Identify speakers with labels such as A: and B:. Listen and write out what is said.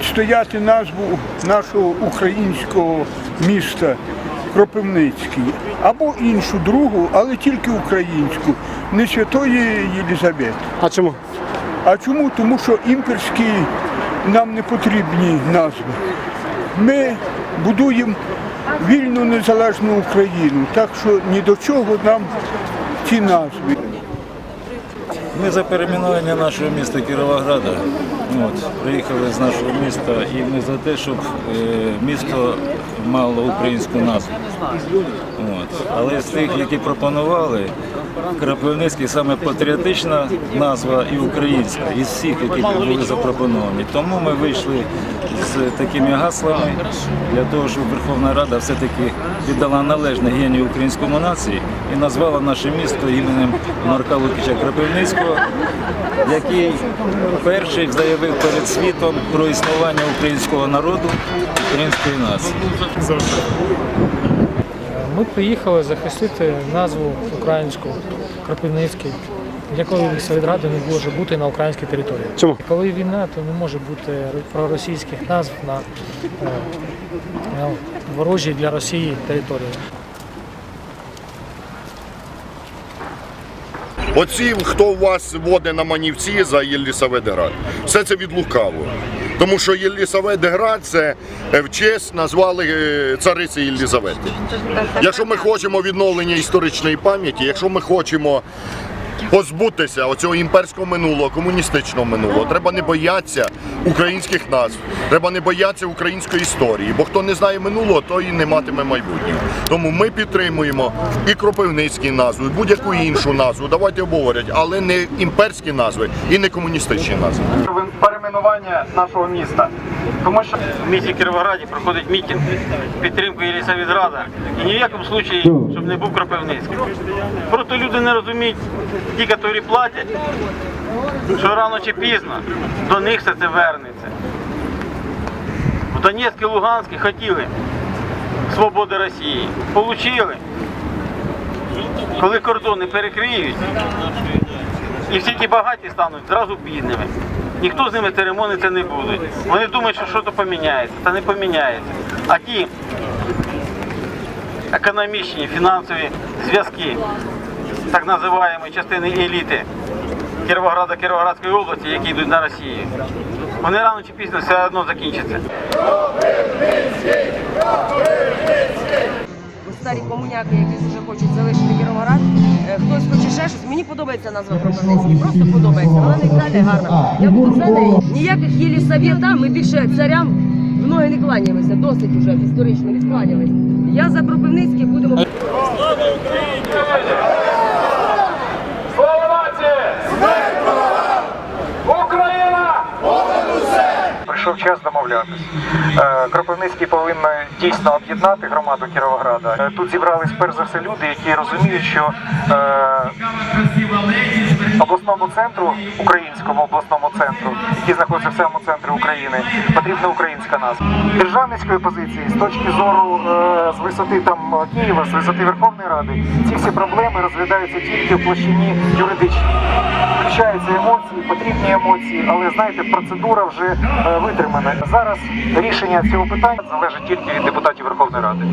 A: відстояти назву нашого українського міста Кропивницький або іншу другу, але тільки українську, не святої Єлізавети.
B: А чому?
A: А чому? Тому що імперські нам не потрібні назви. Ми будуємо вільну незалежну Україну, так що ні до чого нам ці назви.
C: Ми за перейменування нашого міста Кіровограда. От, приїхали з нашого міста і ми за те, щоб е, місто мало українську назву. От. Але з тих, які пропонували, Кропивницький саме патріотична назва і українська, із всіх, які були запропоновані. Тому ми вийшли з такими гаслами для того, щоб Верховна Рада все-таки віддала належне генію українському нації і назвала наше місто іменем Марка Лукіча Кропивницького, який перший заявив перед світом про існування українського народу, української нації.
D: Ми приїхали захистити назву українську Кропивницький, якої совідради не може бути на українській території.
B: Чому?
D: Коли війна, то не може бути проросійських назв на, е, на ворожій для Росії території.
E: Оці, хто у вас водить на манівці за Єлісаветград, все це від лукавого. Тому що Єлісаветград це е, в честь назвали е, цариці Єлізавети. Якщо ми хочемо відновлення історичної пам'яті, якщо ми хочемо позбутися оцього імперського минулого, комуністичного минулого, треба не боятися українських назв, треба не боятися української історії, бо хто не знає минулого, той і не матиме майбутнього. Тому ми підтримуємо і кропивницькі назви, і будь-яку іншу назву. Давайте обговорять, але не імперські назви і не комуністичні назви.
F: перейменування нашого міста. Тому що в місті Кіровограді проходить мітинг підтримку Єлісаветграда. І ні в якому случаї, щоб не був Кропивницький. Просто люди не розуміють, ті, які платять, що рано чи пізно до них все це вернеться. В Донецьк і Луганськ хотіли свободи Росії. Получили. Коли кордони перекриють, і всі ті багаті стануть зразу бідними. Ніхто з ними церемониться не буде. Вони думають, що щось поміняється, та не поміняється. А ті економічні, фінансові зв'язки так називаємої частини еліти Кіровограда Кіровоградської області, які йдуть на Росію, вони рано чи пізно все одно закінчаться.
G: старі комуняки, які вже хочуть залишити Кіровоград. Е, Хтось хоче ще щось. Мені подобається назва Кропивницький. Просто подобається. Вона нейтральна гарна. Я буду за неї. Ніяких Єлісавєта, ми більше царям в ноги не кланяємося. Досить вже історично відкланялись. Я за Кропивницький будемо.
F: Слава
H: Прийшов час домовлятись. Е, Кропивницький повинен дійсно об'єднати громаду Кіровограда. Е, Тут зібрались перш за все люди, які розуміють, що е, обласному центру, українському обласному центру, який знаходиться в самому центрі України, потрібна українська назва. Державницької позиції з точки зору е, з висоти там Києва, з висоти Верховної Ради, ці всі проблеми розглядаються тільки в площині юридичній. Включаються емоції, потрібні емоції, але знаєте, процедура вже е, витримана. Зараз рішення цього питання залежить тільки від депутатів Верховної Ради.